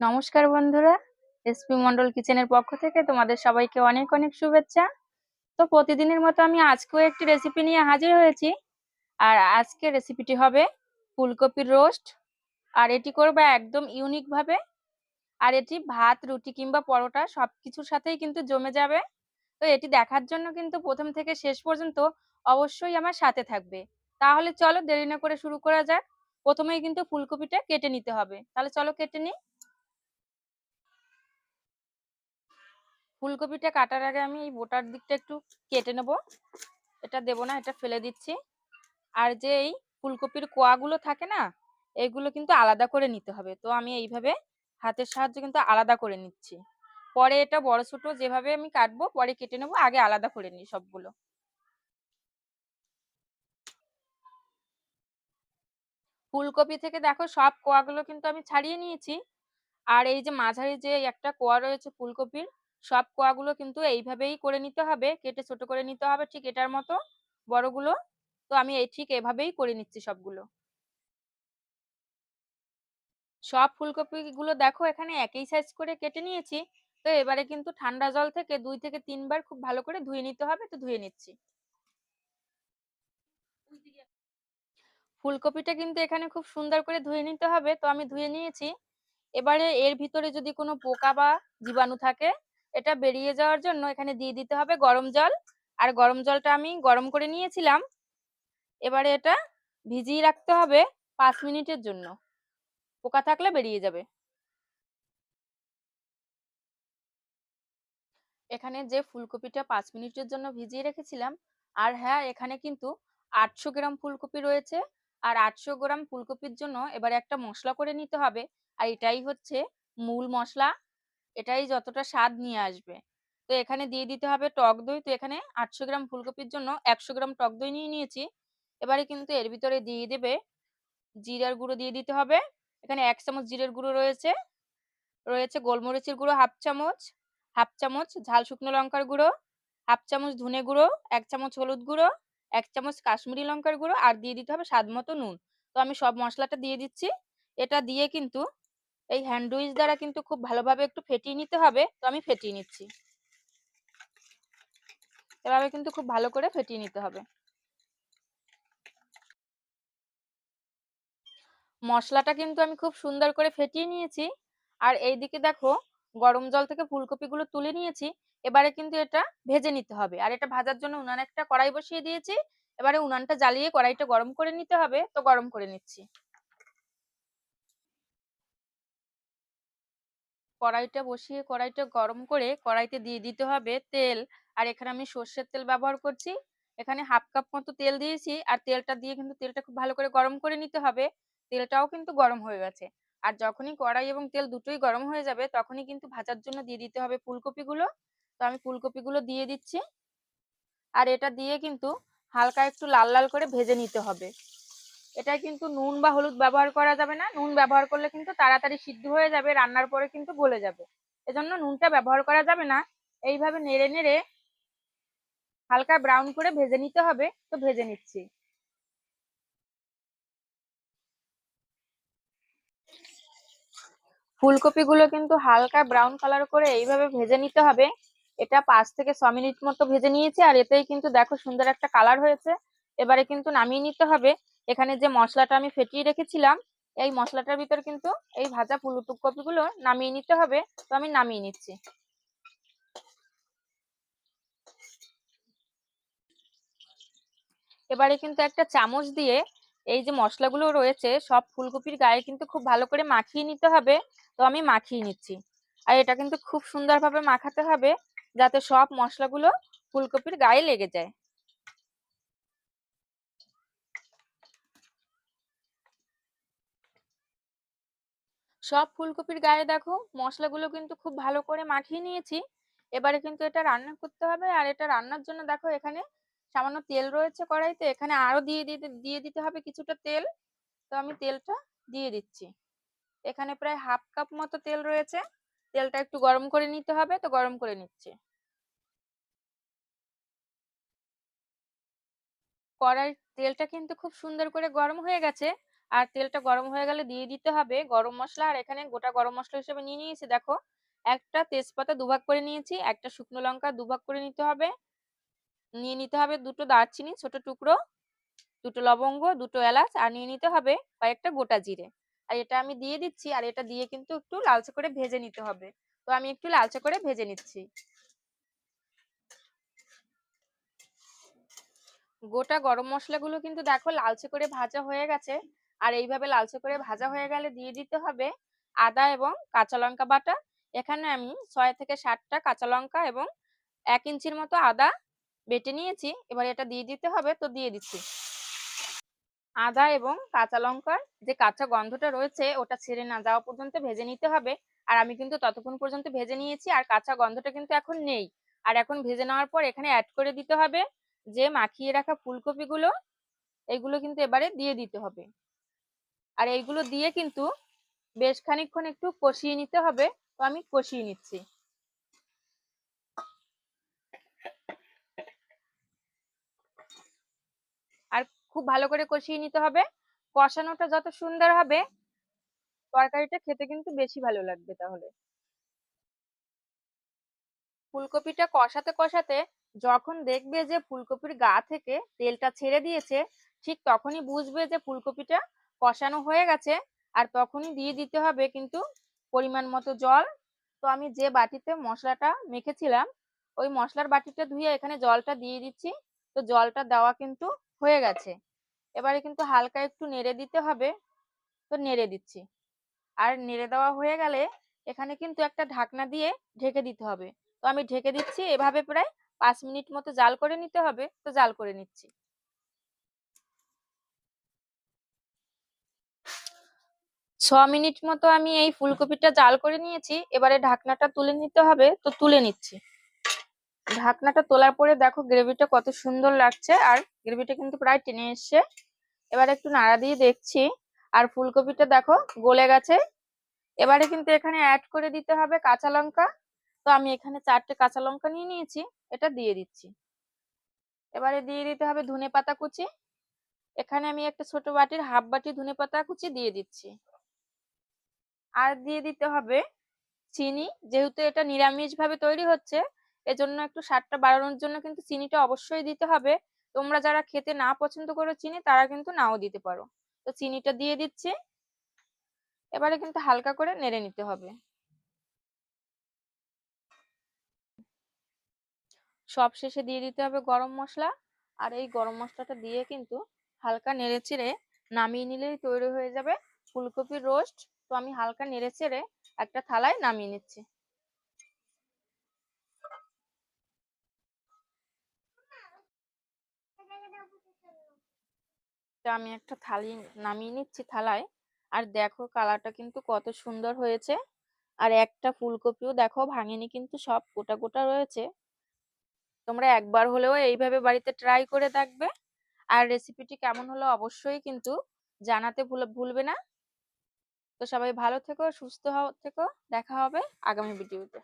নমস্কার বন্ধুরা এসপি মন্ডল কিচেনের পক্ষ থেকে তোমাদের সবাইকে অনেক অনেক শুভেচ্ছা। তো প্রতিদিনের মতো আমি আজকেও একটি রেসিপি নিয়ে হাজির হয়েছি। আর আজকে রেসিপিটি হবে ফুলকপির রোস্ট আর এটি করবে একদম ইউনিক ভাবে। আর এটি ভাত, রুটি কিংবা পরোটা সব কিছুর সাথেই কিন্তু জমে যাবে। তো এটি দেখার জন্য কিন্তু প্রথম থেকে শেষ পর্যন্ত অবশ্যই আমার সাথে থাকবে। তাহলে চলো দেরি না করে শুরু করা যাক। প্রথমেই কিন্তু ফুলকপিটা কেটে নিতে হবে। তাহলে চলো কেটে নিই। ফুলকপিটা কাটার আগে আমি এই বোটার দিকটা একটু কেটে নেব। এটা দেব না, এটা ফেলে দিচ্ছি। আর যে এই ফুলকপির কোয়াগুলো থাকে না, এগুলো কিন্তু আলাদা করে নিতে হবে। তো আমি এইভাবে হাতের সাহায্যে কিন্তু আলাদা করে নিচ্ছি। পরে এটা বড় ছোট যেভাবে আমি কাটবো, পরে কেটে নেব, আগে আলাদা করে নিই সবগুলো। ফুলকপি থেকে দেখো সব কোয়াগুলো কিন্তু আমি ছাড়িয়ে নিয়েছি। আর এই যে মাঝারি যে একটা কোয়া রয়েছে ফুলকপির সব কোয়াগুলো কিন্তু এইভাবেই করে নিতে হবে। কেটে ছোট করে নিতে হবে ঠিক এটার মতো বড়গুলো। তো আমি এই ঠিক এভাবেই করে নিচ্ছি সবগুলো। সব ফুলকপি গুলো দেখো এখানে একই সাইজ করে কেটে নিয়েছি। তো এবারে কিন্তু ঠান্ডা জল থেকে দুই থেকে তিনবার খুব ভালো করে ধুয়ে নিতে হবে তো ধুয়ে নিচ্ছি। ফুলকপিটা কিন্তু এখানে খুব সুন্দর করে ধুয়ে নিতে হবে। তো আমি ধুয়ে নিয়েছি। এবারে এর ভিতরে যদি কোনো পোকা বা জীবাণু থাকে এটা বেরিয়ে যাওয়ার জন্য এখানে দিয়ে দিতে হবে গরম জল। আর গরম জলটা আমি গরম করে নিয়েছিলাম। এবারে এটা ভিজিয়ে রাখতে হবে পাঁচ মিনিটের জন্য। পোকা থাকলে বেরিয়ে যাবে। এখানে যে ফুলকপিটা পাঁচ মিনিটের জন্য ভিজিয়ে রেখেছিলাম, আর হ্যাঁ এখানে কিন্তু আটশো গ্রাম ফুলকপি রয়েছে। আর আটশো গ্রাম ফুলকপির জন্য এবারে একটা মশলা করে নিতে হবে। আর এটাই হচ্ছে মূল মশলা। এটাই যতটা স্বাদ নিয়ে আসবে। তো এখানে দিয়ে দিতে হবে টক দই। তো এখানে আটশো গ্রাম ফুলকপির জন্য একশো গ্রাম টক দই নিয়ে নিয়েছি। এবারে কিন্তু এর ভিতরে দিয়ে দেবে জিরার গুঁড়ো দিয়ে দিতে হবে। এখানে এক চামচ জিরের গুঁড়ো রয়েছে। রয়েছে গোলমরিচের গুঁড়ো হাফ চামচ হাফ চামচ ঝাল শুকনো লঙ্কার গুঁড়ো, হাফ চামচ ধনে গুঁড়ো, এক চামচ হলুদ গুঁড়ো, এক চামচ কাশ্মীরি লঙ্কার গুঁড়ো আর দিয়ে দিতে হবে স্বাদ মতো নুন। তো আমি সব মশলাটা দিয়ে দিচ্ছি। এটা দিয়ে কিন্তু এই হ্যান্ড উইচ দ্বারা কিন্তু খুব ভালোভাবে একটু ফেটিয়ে নিতে হবে, তো আমি ফেটিয়ে নিচ্ছি। এভাবে কিন্তু খুব ভালো করে ফেটিয়ে নিতে হবে। মশলাটা কিন্তু আমি খুব সুন্দর করে ফেটিয়ে নিয়েছি, আর এইদিকে দেখো গরম জল থেকে ফুলকপিগুলো তুলে নিয়েছি, এবারে কিন্তু এটা ভেজে নিতে হবে। আর এটা ভাজার জন্য উনানে একটা কড়াই বসিয়ে দিয়েছি, এবারে উনানটা জ্বালিয়ে কড়াইটা গরম করে নিতে হবে, তো গরম করে নিচ্ছি। কড়াইটা বসিয়ে কড়াইটা গরম করে কড়াইতে দিয়ে দিতে হবে তেল। আর এখানে আমি সর্ষের তেল ব্যবহার করছি। এখানে হাফ কাপ মতো তেল দিয়েছি। আর তেলটা দিয়ে কিন্তু তেলটা খুব ভালো করে গরম করে নিতে হবে। তেলটাও কিন্তু গরম হয়ে গেছে। আর যখনই কড়াই এবং তেল দুটোই গরম হয়ে যাবে, তখনই কিন্তু ভাজার জন্য দিয়ে দিতে হবে ফুলকপিগুলো। তো আমি ফুলকপিগুলো দিয়ে দিচ্ছি। আর এটা দিয়ে কিন্তু হালকা একটু লাল লাল করে ভেজে নিতে হবে। এটা কিন্তু নুন বা হলুদ ব্যবহার করা যাবে না। নুন ব্যবহার করলে কিন্তু তাড়াতাড়ি সিদ্ধ হয়ে যাবে, রান্নার পরে কিন্তু গলে যাবে। এজন্য নুনটা ব্যবহার করা যাবে না। এইভাবে নেড়ে নেড়ে হালকা ব্রাউন করে ভেজে নিতে হবে। তো ভেজে নিচ্ছি। ফুলকপিগুলো কিন্তু হালকা ব্রাউন কালার করে এইভাবে ভেজে নিতে হবে। এটা পাঁচ থেকে ছ মিনিট মতো ভেজে নিয়েছি আর এতেই কিন্তু দেখো সুন্দর একটা কালার হয়েছে। এবারে কিন্তু নামিয়ে নিতে হবে। এখানে যে মশলাটা আমি ফেটিয়ে রেখেছিলাম, এই মশলাটার ভিতর কিন্তু এই ভাজা ফুলকপিগুলো নামিয়ে নিতে হবে। তো আমি নামিয়ে নিচ্ছি। এবারে কিন্তু একটা চামচ দিয়ে এই যে মশলাগুলো রয়েছে, সব ফুলকপির গায়ে কিন্তু খুব ভালো করে মাখিয়ে নিতে হবে। তো আমি মাখিয়ে নিচ্ছি। আর এটা কিন্তু খুব সুন্দরভাবে মাখাতে হবে, যাতে সব মশলাগুলো ফুলকপির গায়ে লেগে যায়। সব ফুলকপির গায়ে দেখো মশলাগুলো কিন্তু খুব ভালো করে মাখিয়ে নিয়েছি। এবারে কিন্তু এটা রান্না করতে হবে আর এটা রান্নার জন্য দেখো এখানে সামান্য তেল রয়েছে কড়াইতে। এখানে আরও দিয়ে দিতে দিয়ে দিতে হবে কিছুটা তেল। তো আমি তেলটা দিয়ে দিচ্ছি। এখানে প্রায় হাফ কাপ মতো তেল রয়েছে। তেলটা একটু গরম করে নিতে হবে। তো গরম করে নিচ্ছি। কড়াই তেলটা কিন্তু খুব সুন্দর করে গরম হয়ে গেছে। আর তেলটা গরম হয়ে গেলে দিয়ে দিতে হবে গরম মশলা। আর এখানে গোটা গরম মশলা হিসেবে নিয়ে নিয়েছি, দেখো। একটা তেজপাতা দুভাগ করে নিয়েছি, একটা শুকনো লঙ্কা দুভাগ করে নিতে হবে। নিয়ে নিতে হবে দুটো দারচিনি, ছোট টুকরো, দুটো লবঙ্গ, দুটো এলাচ, আর নিয়ে নিতে হবে কয়েকটা গোটা জিরে। আর এটা আমি দিয়ে দিচ্ছি, আর এটা দিয়ে কিন্তু একটু লালচে করে ভেজে নিতে হবে। তো আমি একটু লালচে করে ভেজে নিচ্ছি। গোটা গরম মশলাগুলো কিন্তু দেখো লালচে করে ভাজা হয়ে গেছে। আর এইভাবে লালচে করে ভাজা হয়ে গেলে দিয়ে দিতে হবে আদা এবং কাঁচা লঙ্কা বাটা। এখানে আমি ছয় থেকে সাতটা কাঁচা লঙ্কা এবং এক ইঞ্চির মতো আদা বেটে নিয়েছি। এবার এটা দিয়ে দিতে হবে, তো দিয়ে দিচ্ছি। আদা এবং কাঁচা লঙ্কার যে কাঁচা গন্ধটা রয়েছে, ওটা ছেড়ে না যাওয়া পর্যন্ত ভেজে নিতে হবে। আর আমি কিন্তু ততক্ষণ পর্যন্ত ভেজে নিয়েছি, আর কাঁচা গন্ধটা কিন্তু এখন নেই। আর এখন ভেজে নেওয়ার পর এখানে অ্যাড করে দিতে হবে যে মাখিয়ে রাখা ফুলকপিগুলো, এগুলো কিন্তু এবারে দিয়ে দিতে হবে। আর এইগুলো দিয়ে কিন্তু বেশ খানিকক্ষণ একটু কষিয়ে নিতে হবে। তো আমি কষিয়ে নিচ্ছি। আর খুব ভালো করে কষিয়ে নিতে হবে। কষানোটা যত সুন্দর হবে, তরকারিটা খেতে কিন্তু বেশি ভালো লাগবে তাহলে। ফুলকপিটা কষাতে কষাতে যখন দেখবে যে ফুলকপির গা থেকে তেলটা ছেড়ে দিয়েছে, ঠিক তখনই বুঝবে যে ফুলকপিটা কষানো হয়ে গেছে আর তখনই দিয়ে দিতে হবে কিন্তু পরিমাণ মতো জল। তো আমি যে বাটিতে মশলাটা মেখেছিলাম, ওই মশলার বাটিটা ধুয়ে এখানে জলটা দিয়ে দিচ্ছি। তো জলটা দেওয়া কিন্তু হয়ে গেছে। এবারে কিন্তু হালকা একটু নেড়ে দিতে হবে। তো নেড়ে দিচ্ছি। আর নেড়ে দেওয়া হয়ে গেলে এখানে কিন্তু একটা ঢাকনা দিয়ে ঢেকে দিতে হবে। তো আমি ঢেকে দিচ্ছি, এভাবে প্রায় পাঁচ মিনিট মতো জাল করে নিতে হবে। তো জাল করে নিচ্ছি। ছ মিনিট মতো আমি এই ফুলকপিটা জাল করে নিয়েছি, এবারে ঢাকনাটা তুলে নিতে হবে, তো তুলে নিচ্ছি। ঢাকনাটা তোলার পরে দেখো গ্রেভিটা কত সুন্দর লাগছে, আর গ্রেভিটা কিন্তু প্রায় টেনে এসছে। এবারে একটু নাড়া দিয়ে দেখছি, আর ফুলকপিটা দেখো গলে গেছে। এবারে কিন্তু এখানে অ্যাড করে দিতে হবে কাঁচা লঙ্কা। তো আমি এখানে চারটে কাঁচা লঙ্কা নিয়ে নিয়েছি, এটা দিয়ে দিচ্ছি। এবারে দিয়ে দিতে হবে ধনে পাতা কুচি। এখানে আমি একটা ছোট বাটির হাফ বাটি ধনে পাতা কুচি দিয়ে দিচ্ছি। আর দিয়ে দিতে হবে চিনি। যেহেতু এটা নিরামিষ ভাবে তৈরি হচ্ছে, এজন্য একটু স্বাদটা বাড়ানোর জন্য কিন্তু চিনিটা অবশ্যই দিতে হবে। তোমরা যারা খেতে না পছন্দ করো চিনি, তারা কিন্তু নাও দিতে পারো। তো চিনিটা দিয়ে দিচ্ছি। এবারে কিন্তু হালকা করে নেড়ে নিতে হবে। সব শেষে দিয়ে দিতে হবে গরম মশলা। আর এই গরম মশলাটা দিয়ে কিন্তু হালকা নেড়ে চেড়ে নামিয়ে নিলেই তৈরি হয়ে যাবে ফুলকপির রোস্ট। তো আমি হালকা নেড়ে চেড়ে একটা থালায় নামিয়ে নিচ্ছি। আমি একটা থালি নামিয়ে নিচ্ছি থালায়। আর দেখো কালারটা কিন্তু কত সুন্দর হয়েছে। আর একটা ফুলকপিও দেখো ভাঙেনি কিন্তু সব গোটা গোটা রয়েছে। তোমরা একবার হলেও এইভাবে বাড়িতে ট্রাই করে দেখবে। আর রেসিপিটি কেমন হলো অবশ্যই কিন্তু জানাতে ভুলবে না। তো সবাই ভালো থেকো সুস্থ থেকো। দেখা হবে আগামী ভিডিওতে